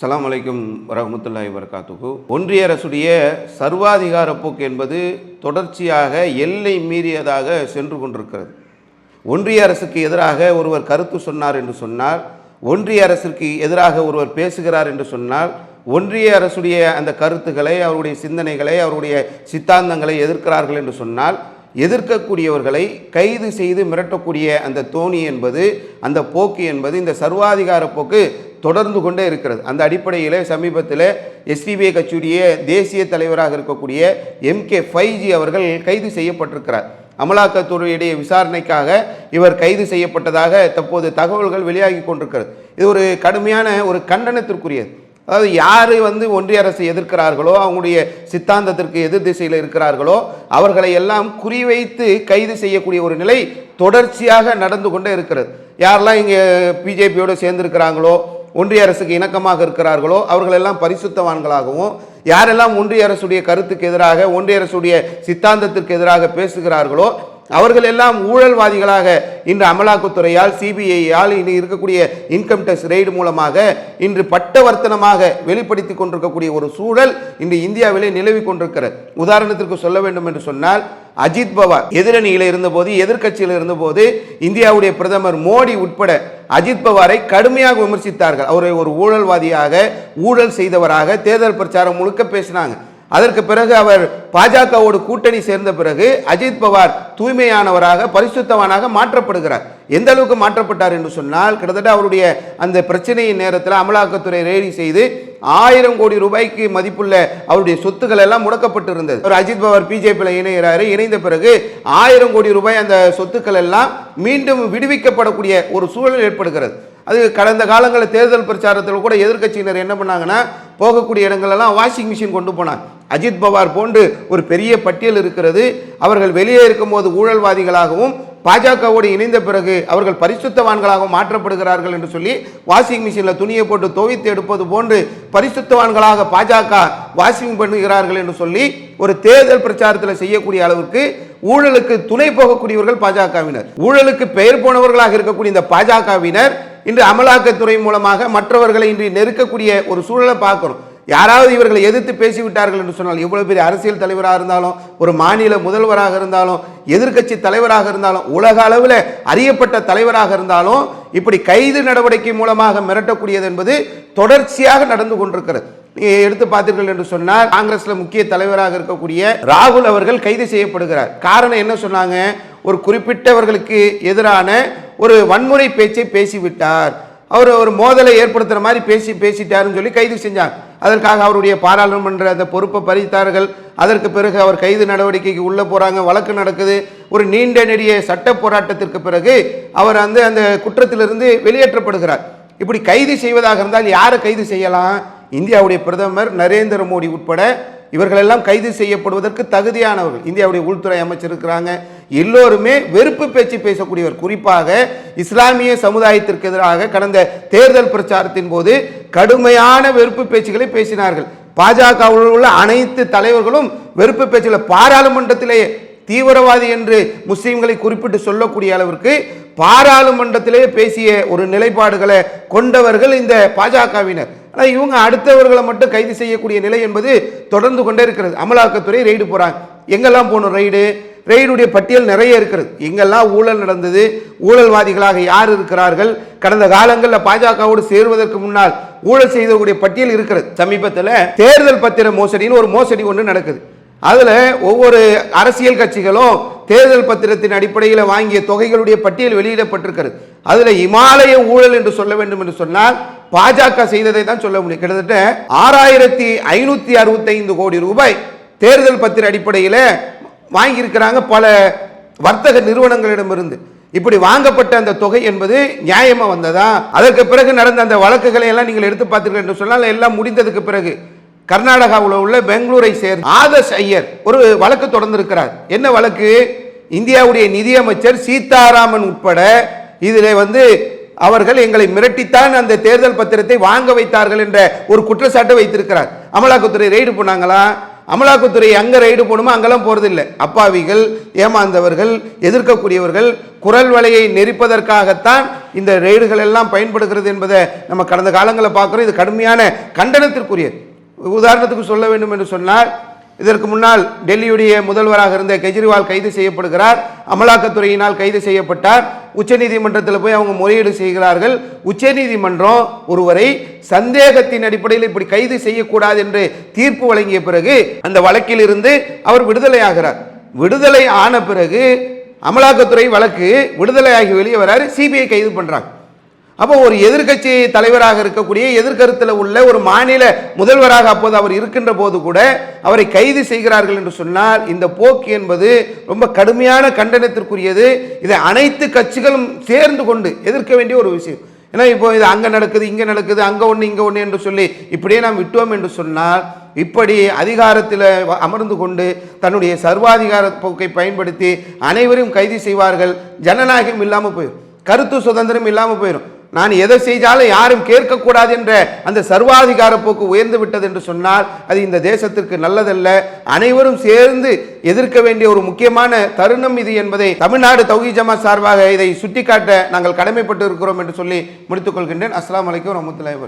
சலாம் அலைக்கும் வரஹ்மத்துல்லாஹி வரகாத்துகு ஒன்றிய அரசுடைய சர்வாதிகார போக்கு என்பது தொடர்ச்சியாக எல்லை மீறியதாக சென்று கொண்டிருக்கிறது. ஒன்றிய அரசுக்கு எதிராக ஒருவர் கருத்து சொன்னார் என்று சொன்னால் ஒன்றிய அரசுக்கு எதிராக ஒருவர் பேசுகிறார் என்று சொன்னால் ஒன்றிய அரசுடைய அந்த கருத்துக்களை அவருடைய சிந்தனைகளை அவருடைய சித்தாந்தங்களை எதிர்க்கிறார்கள் என்று சொன்னால் எதிர்க்கக்கூடியவர்களை கைது செய்து மிரட்டக்கூடிய அந்த தோணி என்பது அந்த போக்கு என்பது இந்த சர்வாதிகார போக்கு தொடர்ந்து கொண்டே இருக்கிறது. அந்த அடிப்படையில் சமீபத்தில் எஸ்டிபிஐ கட்சியுடைய தேசிய தலைவராக இருக்கக்கூடிய எம்கே ஃபைஜி அவர்கள் கைது செய்யப்பட்டிருக்கிறார். அமலாக்கத்துறையுடைய விசாரணைக்காக இவர் கைது செய்யப்பட்டதாக தற்போது தகவல்கள் வெளியாகி கொண்டிருக்கிறது. இது ஒரு கடுமையான ஒரு கண்டனத்திற்குரியது. அதாவது யார் வந்து ஒன்றிய அரசை எதிர்க்கிறார்களோ அவங்களுடைய சித்தாந்தத்திற்கு எதிர் திசையில் இருக்கிறார்களோ அவர்களை எல்லாம் குறிவைத்து கைது செய்யக்கூடிய ஒரு நிலை தொடர்ச்சியாக நடந்து கொண்டே இருக்கிறது. யாரெல்லாம் இங்கே பிஜேபியோடு சேர்ந்திருக்கிறாங்களோ ஒன்றிய அரசுக்கு இணக்கமாக இருக்கிறார்களோ அவர்களெல்லாம் பரிசுத்தவான்களாகவும் யாரெல்லாம் ஒன்றிய அரசுடைய கருத்துக்கு எதிராக ஒன்றிய அரசுடைய சித்தாந்தத்திற்கு எதிராக பேசுகிறார்களோ அவர்கள் எல்லாம் ஊழல்வாதிகளாக இன்று அமலாக்கத்துறையால் சிபிஐயால் இனி இருக்கக்கூடிய இன்கம் டேக்ஸ் ரெய்டு மூலமாக இன்று பட்டவர்த்தனமாக வெளிப்படுத்தி கொண்டிருக்கக்கூடிய ஒரு சூழல் இன்று இந்தியாவிலே நிலவி கொண்டிருக்கிறது. உதாரணத்திற்கு சொல்ல வேண்டும் என்று சொன்னால் அஜித் பவார் எதிரணியில் இருந்தபோது எதிர்க்கட்சியில் இருந்தபோது இந்தியாவுடைய பிரதமர் மோடி உட்பட அஜித் பவாரை கடுமையாக விமர்சித்தார்கள். அவரை ஒரு ஊழல்வாதியாக ஊழல் செய்தவராக தேர்தல் பிரச்சாரம் முழுக்க பேசினாங்க. அதற்கு பிறகு அவர் பாஜகவோடு கூட்டணி சேர்ந்த பிறகு அஜித் பவார் தூய்மையானவராக பரிசுத்தவானாக மாற்றப்படுகிறார். எந்த அளவுக்கு மாற்றப்பட்டார் என்று சொன்னால் கிட்டத்தட்ட அவருடைய அந்த பிரச்சனையின் நேரத்தில் அமலாக்கத்துறை ரேடி செய்து ஆயிரம் கோடி ரூபாய்க்கு மதிப்புள்ள அவருடைய சொத்துக்கள் எல்லாம் முடக்கப்பட்டிருந்தது. ஒரு அஜித் பவார் பிஜேபியில் இணைகிறாரு இணைந்த பிறகு ஆயிரம் கோடி ரூபாய் அந்த சொத்துக்கள் எல்லாம் மீண்டும் விடுவிக்கப்படக்கூடிய ஒரு சூழல் ஏற்படுகிறது. அது கடந்த காலங்களில் தேர்தல் பிரச்சாரத்தில் கூட எதிர்க்கட்சியினர் என்ன பண்ணாங்கன்னா போகக்கூடிய இடங்களெல்லாம் வாஷிங் மிஷின் கொண்டு போனாங்க. அஜித் பவார் போன்று ஒரு பெரிய பட்டியல் இருக்கிறது. அவர்கள் வெளியே இருக்கும்போது ஊழல்வாதிகளாகவும் பாஜகவோடு இணைந்த பிறகு அவர்கள் பரிசுத்தவான்களாகவும் மாற்றப்படுகிறார்கள் என்று சொல்லி வாஷிங் மிஷினில் துணியை போட்டு துவைத்து எடுப்பது போன்று பரிசுத்தவான்களாக பாஜக வாஷிங் பண்ணுகிறார்கள் என்று சொல்லி ஒரு தேர்தல் பிரச்சாரத்தில் செய்யக்கூடிய அளவுக்கு ஊழலுக்கு துணை போகக்கூடியவர்கள் பாஜகவினர். ஊழலுக்கு பெயர் போனவர்களாக இருக்கக்கூடிய இந்த பாஜகவினர் இன்று அமலாக்கத்துறை மூலமாக மற்றவர்களை இன்று நெருக்கக்கூடிய ஒரு சூழலை பார்க்கிறோம் யாராவது இவர்களை எதிர்த்து பேசிவிட்டார்கள் என்று சொன்னால் இவ்வளோ பெரிய அரசியல் தலைவராக இருந்தாலும் ஒரு மாநில முதல்வராக இருந்தாலும் எதிர்க்கட்சி தலைவராக இருந்தாலும் உலக அளவில் அறியப்பட்ட தலைவராக இருந்தாலும் இப்படி கைது நடவடிக்கை மூலமாக மிரட்டக்கூடியது என்பது தொடர்ச்சியாக நடந்து கொண்டிருக்கிறது. நீங்கள் எடுத்து பார்த்தீர்கள் என்று சொன்னால் காங்கிரஸில் முக்கிய தலைவராக இருக்கக்கூடிய ராகுல் அவர்கள் கைது செய்யப்படுகிறார். காரணம் என்ன சொன்னாங்க? ஒரு குறிப்பிட்டவர்களுக்கு எதிரான ஒரு வன்முறை பேச்சை பேசிவிட்டார். அவர் ஒரு மோதலை ஏற்படுத்துகிற மாதிரி பேசி பேசிட்டாருன்னு சொல்லி கைது செஞ்சாங்க அதற்காக அவருடைய பாராளுமன்ற அந்த பொறுப்பை பறித்தார்கள். அதற்கு பிறகு அவர் கைது நடவடிக்கைக்கு உள்ளே போகிறாங்க வழக்கு நடக்குது. ஒரு நீண்ட நெடிய சட்ட போராட்டத்திற்கு பிறகு அவர் வந்து அந்த குற்றத்திலிருந்து வெளியேற்றப்படுகிறார். இப்படி கைது செய்வதாக இருந்தால் யாரை கைது செய்யலாம்? இந்தியாவுடைய பிரதமர் நரேந்திர மோடி உட்பட இவர்களெல்லாம் கைது செய்யப்படுவதற்கு தகுதியானவர்கள். இந்தியாவுடைய உள்துறை அமைச்சர் இருக்கிறாங்க. எல்லோருமே வெறுப்பு பேச்சு பேசக்கூடியவர். குறிப்பாக இஸ்லாமிய சமுதாயத்திற்கு எதிராக கடந்த தேர்தல் பிரச்சாரத்தின் போது கடுமையான வெறுப்பு பேச்சுகளை பேசினார்கள். பாஜகவில் உள்ள அனைத்து தலைவர்களும் வெறுப்பு பேச்சுகளை பாராளுமன்றத்திலேயே தீவிரவாதி என்று முஸ்லீம்களை குறிப்பிட்டு சொல்லக்கூடிய அளவிற்கு பாராளுமன்றத்திலே பேசிய ஒரு நிலைப்பாடுகளை கொண்டவர்கள் இந்த பாஜகவினர். ஆனால் இவங்க அடுத்தவர்களை மட்டும் கைது செய்யக்கூடிய நிலை என்பது தொடர்ந்து கொண்டே இருக்கிறது. அமலாக்கத்துறை ரெய்டு போகிறாங்க எங்கெல்லாம் போகணும் ரெய்டு? ரெய்டுடைய பட்டியல் நிறைய இருக்கிறது. எங்கெல்லாம் ஊழல் நடந்தது. ஊழல்வாதிகளாக யார் இருக்கிறார்கள்? கடந்த காலங்களில் பாஜகவோடு சேருவதற்கு முன்னால் ஊழல் செய்தவர்களுடைய பட்டியல் இருக்கிறது. சமீபத்தில் தேர்தல் பத்திர மோசடின்னு ஒரு மோசடி ஒன்று நடக்குது. அதில் ஒவ்வொரு அரசியல் கட்சிகளும் தேர்தல் பத்திரத்தின் அடிப்படையில் வாங்கிய தொகைகளுடைய பட்டியல் வெளியிடப்பட்டிருக்கிறது. அதில் இமாலய ஊழல் என்று சொல்ல வேண்டும் என்று சொன்னால் பாஜக செய்ததை தான் சொல்ல முடியும். கிட்டத்தட்ட ஆறாயிரத்தி ஐநூற்றி அறுபத்தைந்து கோடி ரூபாய் தேர்தல் பத்திர அடிப்படையில் வாங்கியிருக்கிறாங்க பல வர்த்தக நிறுவனங்களிடமிருந்து. இப்படி வாங்கப்பட்ட அந்த தொகை என்பது நியாயமாக வந்ததா? அதற்கு பிறகு நடந்த அந்த வழக்குகளை எல்லாம் நீங்கள் எடுத்து பார்த்தீர்கள் என்று சொன்னால் எல்லாம் முடிந்ததுக்கு பிறகு கர்நாடகாவில் உள்ள பெங்களூரை சேர்ந்த ஆதர்ஷ் ஐயர் ஒரு வழக்கு தொடர்ந்திருக்கிறார். என்ன வழக்கு? இந்தியாவுடைய நிதியமைச்சர் சீதாராமன் உட்பட இதில் வந்து அவர்கள் எங்களை மிரட்டித்தான் அந்த தேர்தல் பத்திரத்தை வாங்க வைத்தார்கள் என்ற ஒரு குற்றச்சாட்டை வைத்திருக்கிறார். அமலாக்கத்துறை ரெய்டு பண்ணாங்களா அமலாக்கத்துறை அங்கே ரைடு போகணுமோ அங்கெல்லாம் போகிறதில்லை அப்பாவிகள் ஏமாந்தவர்கள் எதிர்க்கக்கூடியவர்கள் குரல் வலையை நெரிப்பதற்காகத்தான் இந்த ரெய்டுகள் எல்லாம் பயன்படுகிறது என்பதை நம்ம கடந்த காலங்களில் பார்க்குறோம். இது கடுமையான கண்டனத்திற்குரியது. உதாரணத்துக்கு சொல்ல வேண்டும் என்று சொன்னால் இதற்கு முன்னால் டெல்லியுடைய முதல்வராக இருந்த கெஜ்ரிவால் கைது செய்யப்படுகிறார் அமலாக்கத்துறையினால் கைது செய்யப்பட்டார் உச்சநீதிமன்றத்தில் போய் அவங்க முறையீடு செய்கிறார்கள். உச்சநீதிமன்றம் ஒருவரை சந்தேகத்தின் அடிப்படையில் இப்படி கைது செய்யக்கூடாது என்று தீர்ப்பு வழங்கிய பிறகு அந்த வழக்கில் இருந்து அவர் விடுதலையாகிறார். விடுதலை ஆன பிறகு அமலாக்கத்துறை வழக்கு விடுதலையாகி வெளியே வராரு சிபிஐ கைது பண்ணுறாங்க அப்போ ஒரு எதிர்க்கட்சி தலைவராக இருக்கக்கூடிய எதிர்கருத்தில் உள்ள ஒரு மாநில முதல்வராக அப்போது அவர் இருக்கின்ற போது கூட அவரை கைது செய்கிறார்கள் என்று சொன்னால் இந்த போக்கு என்பது ரொம்ப கடுமையான கண்டனத்திற்குரியது. இதை அனைத்து கட்சிகளும் சேர்ந்து கொண்டு எதிர்க்க வேண்டிய ஒரு விஷயம். ஏன்னா இப்போ இது அங்கே நடக்குது இங்கே நடக்குது அங்கே ஒன்று இங்கே ஒன்று என்று சொல்லி இப்படியே நாம் விட்டோம் என்று சொன்னால் இப்படி அதிகாரத்தில் அமர்ந்து கொண்டு தன்னுடைய சர்வாதிகார போக்கை பயன்படுத்தி அனைவரையும் கைது செய்வார்கள் ஜனநாயகம் இல்லாமல் போயிடும் கருத்து சுதந்திரம் இல்லாமல் போயிடும் நான் எதை செய்தாலும் யாரும் கேட்கக்கூடாது என்ற அந்த சர்வாதிகார போக்கு உயர்ந்து விட்டது என்று சொன்னால் அது இந்த தேசத்திற்கு நல்லதல்ல. அனைவரும் சேர்ந்து எதிர்க்க வேண்டிய ஒரு முக்கியமான தருணம் இது என்பதை தமிழ்நாடு தௌஹி ஜமா சார்பாக இதை சுட்டிக்காட்ட நாங்கள் கடமைப்பட்டு இருக்கிறோம் என்று சொல்லி முடித்துக் கொள்கின்றேன். அஸ்ஸலாமு அலைக்கும் வரமத்துல்லாஹி